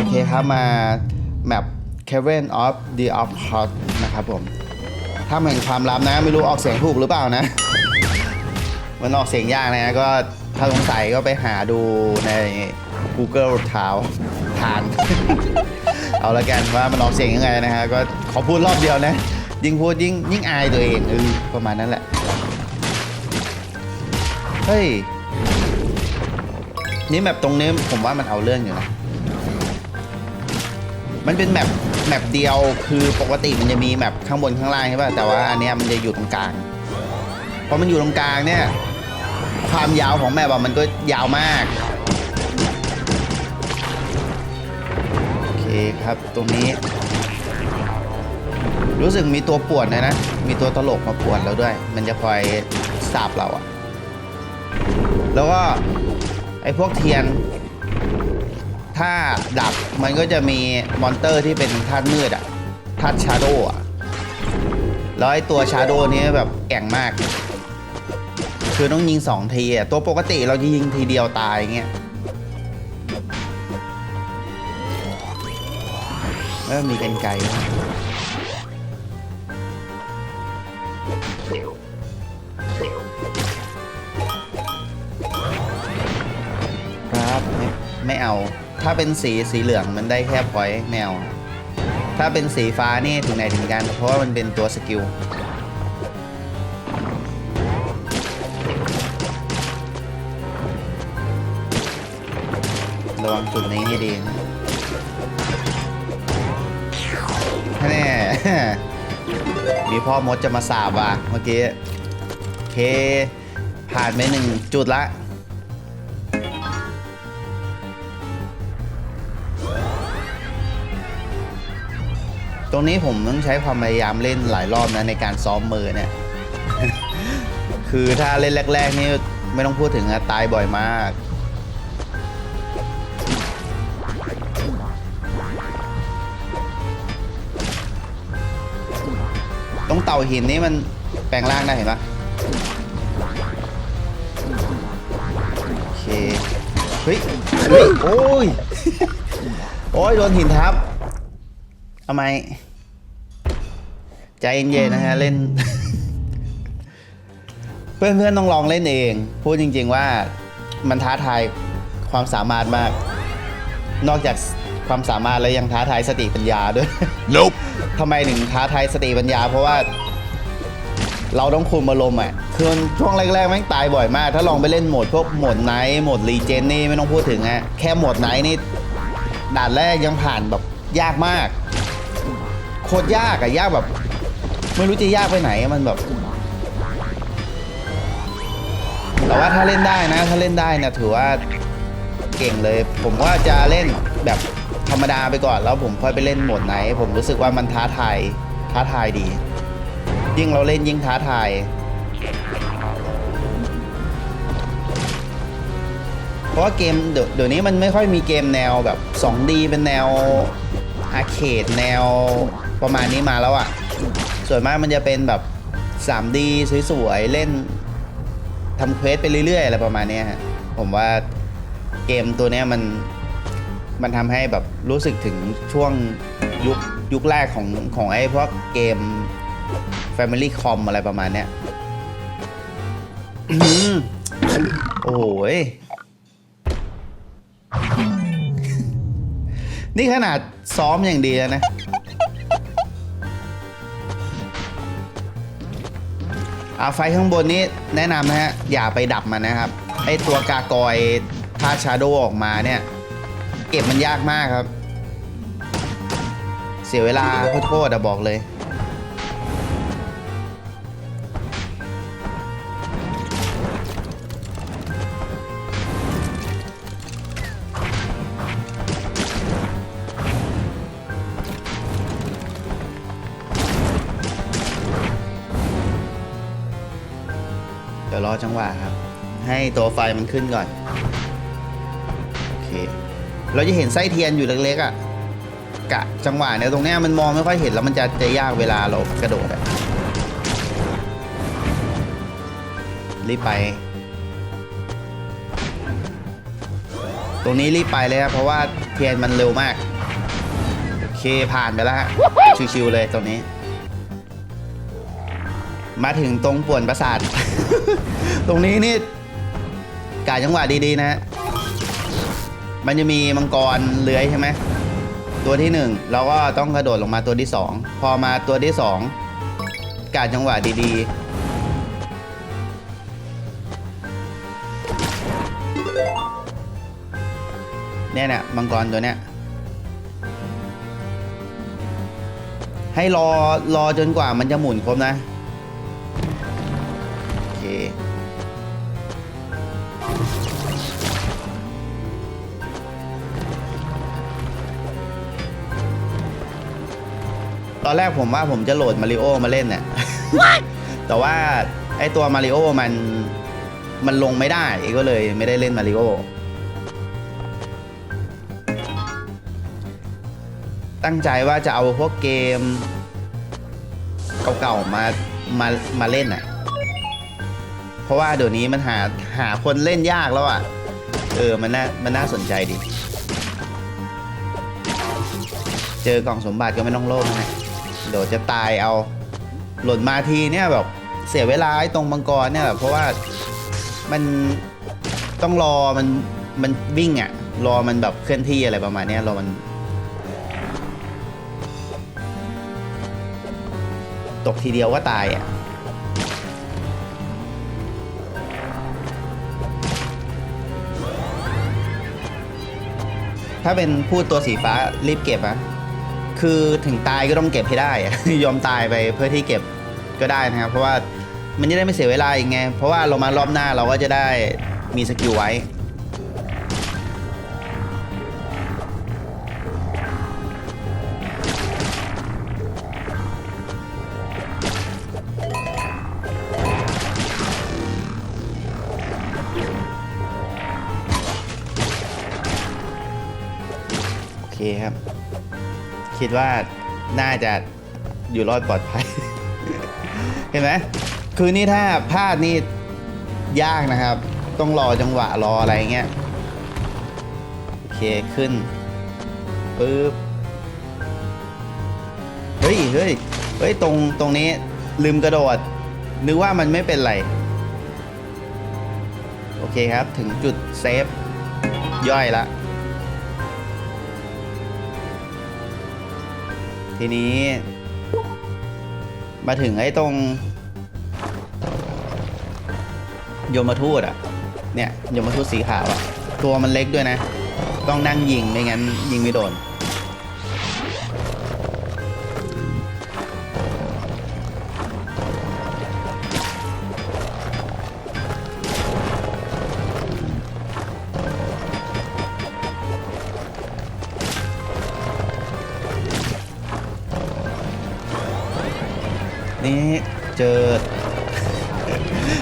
โอเคครับมาแมป Cavern of the of Heart นะครับผม ถ้าแห่งความลับนะ ไม่รู้ออกเสียงถูกหรือเปล่านะ มันออกเสียงยากนะก็ถ้าสงสัยก็ไปหาดูใน Google ทาวทาน เอาละกันว่ามันออกเสียงยังไงนะฮะก็ขอพูดรอบเดียวนะ ยิ่งพูดยิ่งยิ่งอายตัวเองเออประมาณนั้นแหละ เฮ้ย นี่แมปตรงนี้ผมว่ามันเอาเรื่องอยู่นะ มันเป็นแมปแมปเดียวคือปกติมันจะมีแมปข้างบนข้างล่างใช่ป่ะแต่ว่าอันเนี้ยมันจะอยู่ตรงกลางพอมันอยู่ตรงกลางเนี่ยความยาวของแมปอะมันก็ยาวมากโอเคครับตรงนี้ รู้สึกมีตัวปวนนะนะ มีตัวตลกมาป่วนเราด้วย มันจะคอยสาบเราอะแล้วก็ไอ้พวกเทียน ถ้าดับมันก็จะมีมอนเตอร์ที่เป็นธาตุมืดอะธาตุชาโดอะแล้วไอตัวชาโดนี้แบบแก่งมาก คือต้องยิงสองทีอะตัวปกติเราจะยิงทีเดียวตายเงี้ยแล้วมีกันไกลครับไม่ไม่เอา ถ้าเป็นสีสีเหลืองมันได้แค่พอยต์แนวถ้าเป็นสีฟ้านี่ถึงไหนถึงกันเพราะว่ามันเป็นตัวสกิลระวังจุดนี้ให้ดีนะแน่มีพ่อมดจะมาสาบว่ะเมื่อกี้ โอเค ผ่านไปหนึ่งจุดละ ตรงนี้ผมต้องใช้ความพยายามเล่นหลายรอบนะในการซ้อมมือเนี่ย คือถ้าเล่นแรก ๆ นี่ไม่ต้องพูดถึงอะตายบ่อยมาก ตรงเต่าหินนี่มันแปลงร่างได้เห็นปะโอเค เฮ้ยเฮ้ยโอ้ย โอ้ยโดนหินทับ ทำไม ใจเย็นๆนะฮะเล่น เพื่อนๆต้องลองเล่นเอง พูดจริง ๆว่ามันท้าทายความสามารถมาก นอกจากความสามารถแล้วยังท้าทายสติปัญญาด้วย Nope. ทำไมถึงท้าทายสติปัญญา เพราะว่า เราต้องคุมอารมณ์อะ คือมันช่วงแรกๆแม่งตายบ่อยมาก ถ้าลองไปเล่นโหมดพวกโหมดไนท์โหมดรีเจนนี่ไม่ต้องพูดถึงอะ แค่โหมดไนท์นี่ด่านแรกยังผ่านแบบยากมาก โคตรยากอะยากแบบ ไม่รู้จะยากไปไหนมันแบบ แต่ว่าถ้าเล่นได้นะ ถ้าเล่นได้นี่ยถือว่าเก่งเลย ผมว่าจะเล่นแบบธรรมดาไปก่อนแล้วผมค่อยไปเล่นโหมดไหน ผมรู้สึกว่ามันท้าทายท้าทายดี ยิ่งเราเล่นยิ่งท้าทายเพราะว่าเกมเดี๋ยวเดี๋ยวนี้มันไม่ค่อยมีเกมแนวแบบ 2D เป็นแนวอาร์เคดแนว ประมาณนี้มาแล้วอะ่ะ ส่วนมากมันจะเป็นแบบ 3D สวยๆ เล่นทำเควสไปเรื่อยๆ อะไรประมาณนี้ฮะผมว่าเกมตัวนี้มันมันทำให้แบบรู้สึกถึงช่วงยุคยุคแรกของของไอ้พวกเกม Family Com อะไรประมาณเนี้ยโอ้ย นี่ขนาดซ้อมอย่างดีแล้วนะ อาไฟข้างบนนี้แนะนำนะฮะ อย่าไปดับมันนะครับไอตัวกากอยท่าชาโดออกมาเนี่ย เก็บมันยากมากครับ เสียเวลาโคตรๆอะบอกเลย ยวรอจังหวะครับ ให้ตัวไฟมันขึ้นก่อน โอเค เราจะเห็นไส้เทียนอยู่เล็กๆอะ่ะ กะจังหวะเนี่ยตรงเนี้ยมันมองไม่ค่อยเห็นแล้วมันจะจะยากเวลาเรากระโดดอะรีบไป ตรงนี้รีบไปเลยครับเพราะว่าเทียนมันเร็วมาก โอเคผ่านไปแล้วฮะ ชิวๆเลยตรงนี้มาถึงตรงป่วนประสาท ตรงนี้นี่กาจังหวะดีๆนะฮะมันจะมีมังกรเลื้อยใช่ไหมตัวที่หนึ่งเราก็ต้องกระโดดลงมาตัวที่สองพอมาตัวที่สองกาจังหวะดีๆเนี่ยเนี่ยมังกรตัวเนี้ยให้รอรอจนกว่ามันจะหมุนครบนะ ตอนแรกผมว่าผมจะโหลดมาริโอมาเล่นเนี่ย แต่ว่าไอตัวมาริโอมันมันลงไม่ได้ก็เลยไม่ได้เล่นมาริโอ ตั้งใจว่าจะเอาพวกเกมเก่าๆมามามาเล่นอะเพ ราะว่าเดี๋ยวนี้มันหาหาคนเล่นยากแล้วอะ เออมันน่ามันน่าสนใจดี เจอกล่องสมบัติก็ไม่ต้องโลภนะเดี๋ยวจะตายเอาหล่นมาทีเนี่ยแบบเสียเวลาไอ้ตรงมังกรเนี่ยแบบเพราะว่ามันต้องรอมันมันวิ่งอะ่ะ รอมันแบบเคลื่อนที่อะไรประมาณนี้รอมันตกทีเดียวก็ตายอะ ถ้าเป็นพูดตัวสีฟ้ารีบเก็บอะคือถึงตายก็ต้องเก็บให้ได้ ยอมตายไปเพื่อที่เก็บก็ได้นะครับ เพราะว่ามันจะได้ไม่เสียเวลาอีกไง เพราะว่าเรามารอบหน้าเราก็จะได้มีสกิลไว้ คิดว่าน่าจะอยู่รอดปลอดภัย เห็นไหมคือนี่ถ้าพลาดนี่ยากนะครับ ต้องรอจังหวะรออะไรเงี้ยโอเคขึ้นปึ๊บเฮ้ยเฮ้ยเฮ้ยตรงตรงนี้ลืมกระโดด นึกว่ามันไม่เป็นไร โอเคครับถึงจุดเซฟ ย่อยละ ทีนี้ มาถึงไอ้ตรง โยมทูตอะ เนี่ยโยมทูตสีขาวอะ ตัวมันเล็กด้วยนะ ต้องนั่งยิงไม่งั้นยิงไม่โดน นี่เจอ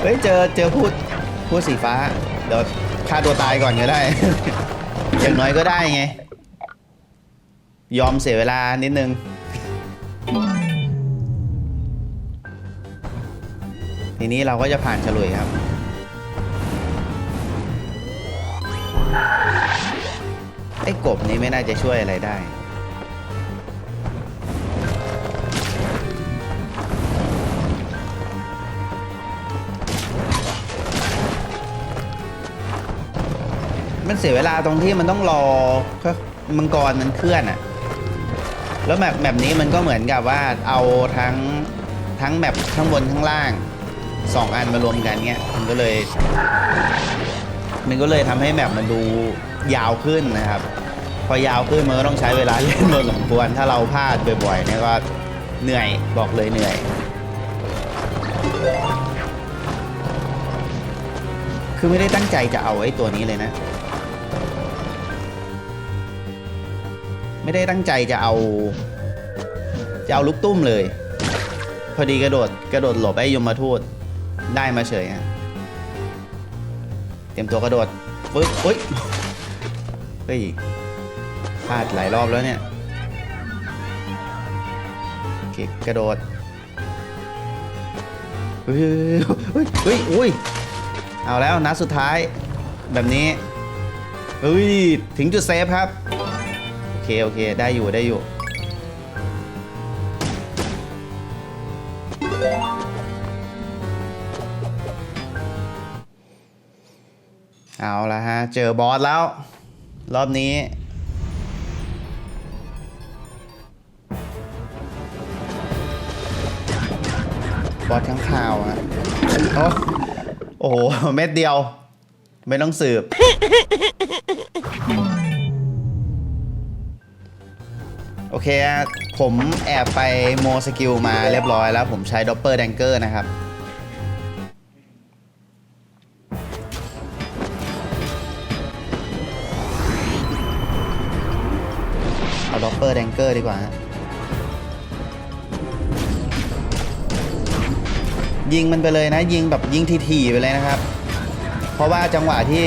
เฮ้ยเจอเจอพูดพูดสีฟ้า เดี๋ยวฆ่าตัวตายก่อนก็ได้ อย่างน้อยก็ได้ไง ยอมเสียเวลานิดนึง ทีนี้เราก็จะผ่านฉลุยครับไอ้กบนี้ไม่น่าจะช่วยอะไรได้ สียเวลาตรงที่มันต้องรอมังกรมันเคลื่อนอะแล้วแมปแบบนี้มันก็เหมือนกับว่าเอาทั้งทั้งแมปข้างบนข้างล่างสองอันมารวมกันเงี้ยมันก็เลย มันก็เลยทำให้แมปมันดูยาวขึ้นนะครับ พอยาวขึ้นมันก็ต้องใช้เวลาเล่นพอสมควรถ้าเราพลาดบ่อยๆเนี่ยก็เหนื่อยบอกเลยเหนื่อยคือไม่ได้ตั้งใจจะเอาไอ้ตัวนี้เลยนะ ไม่ได้ตั้งใจจะเอา จะเอาลูกตุ้มเลย พอดีกระโดดกระโดดหลบไอ้ยมมาทูตได้มาเฉยฮะเตรียมตัวกระโดดปึ๊บอุ้ยเฮ้ยพลาดหลายรอบแล้วเนี่ยโอเคกระโดดเฮ้ยเฮ้ยเฮ้ยอุ้ยเอาแล้วนัดสุดท้ายแบบนี้เฮ้ยถึงจุดเซฟครับ เคโอเค ได้อยู่ได้อยู่ เอาละฮะ เจอบอสแล้ว รอบนี้บอสข้างข่าวฮะโอ้โห เม็ดเดียว ไม่ต้องสืบ โอเคฮะผมแอบไปโมสกิลมาเรียบร้อยแล้ว ผมใช้ด็อปเปอร์แดงเกอร์นะครับเอาด็อปเปอร์แดงเกอร์ดีกว่าฮะยิงมันไปเลยนะ ยิงแบบยิงทีๆไปเลยนะครับ เพราะว่าจังหวะที่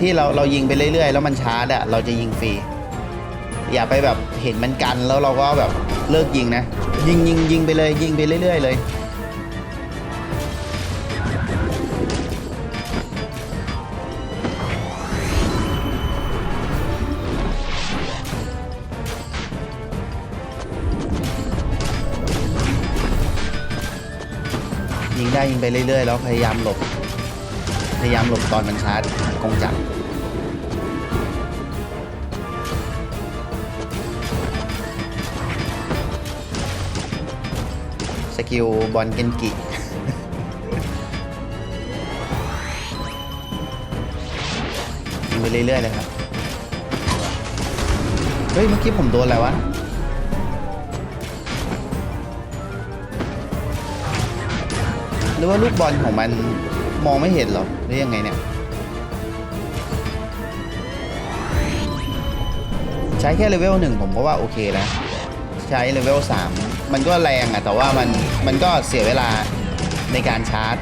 ที่เราเรายิงไปเรื่อยๆ แล้วมันชาร์จอะเราจะยิงฟรี อย่าไปแบบเห็นมันกันแล้วเราก็แบบเลิกยิงนะ ยิงยิงยิงไปเลยยิงไปเรื่อย ๆ เลยยิงได้ยิงไปเรื่อยๆแล้วพยายามหลบ พยายามหลบตอนมันชาร์จกงจักร สกิลบอลเกนกิยิงไปเรื่อยๆเลยครับ เฮ้ย เมื่อกี้ผมโดนอะไรวะหรือว่าลูกบอลของมันมองไม่เห็นเหรอหรือยังไงเนี่ย ใช้แค่เลเวลหนึ่งผมก็ว่าโอเคนะ ใช้เลเวล3มันก็แรงอะแต่ว่ามันมันก็เสียเวลาในการชาร์จ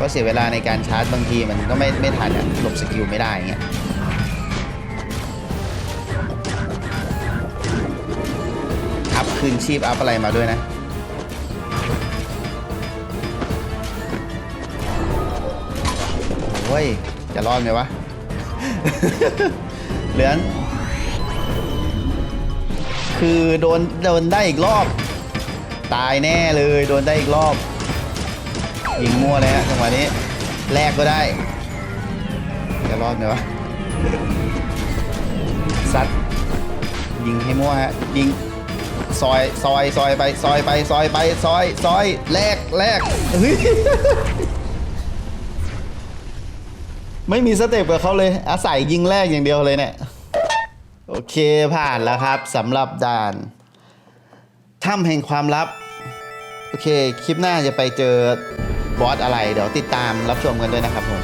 ก็เสียเวลาในการชาร์จบางทีมันก็ไม่ไม่ทันอะหลบสกิลไม่ได้เงี้ยอัพคืนชีพอัพอะไรมาด้วยนะโอ้ยจะรอดไหมวะ เหลือน คือโดนโดนได้อีกรอบ ตายแน่เลยโดนได้อีกรอบ ยิงมั่วเลยฮะจังหวะนี้แลกก็ได้ จะรอดไหมวะซัดยิงให้มั่วฮะยิงซอยซอยซอยไปซอยไปซอยไปซอยซอยแลกแลกเฮ้ยไม่มีสเต็ปกับเขาเลย อาศัยยิงแรกอย่างเดียวเลยเนี่ย โอเคผ่านแล้วครับสำหรับด่านถ้ำแห่งความลับ โอเค คลิปหน้าจะไปเจอบอสอะไร เดี๋ยวติดตามรับชมกันด้วยนะครับผม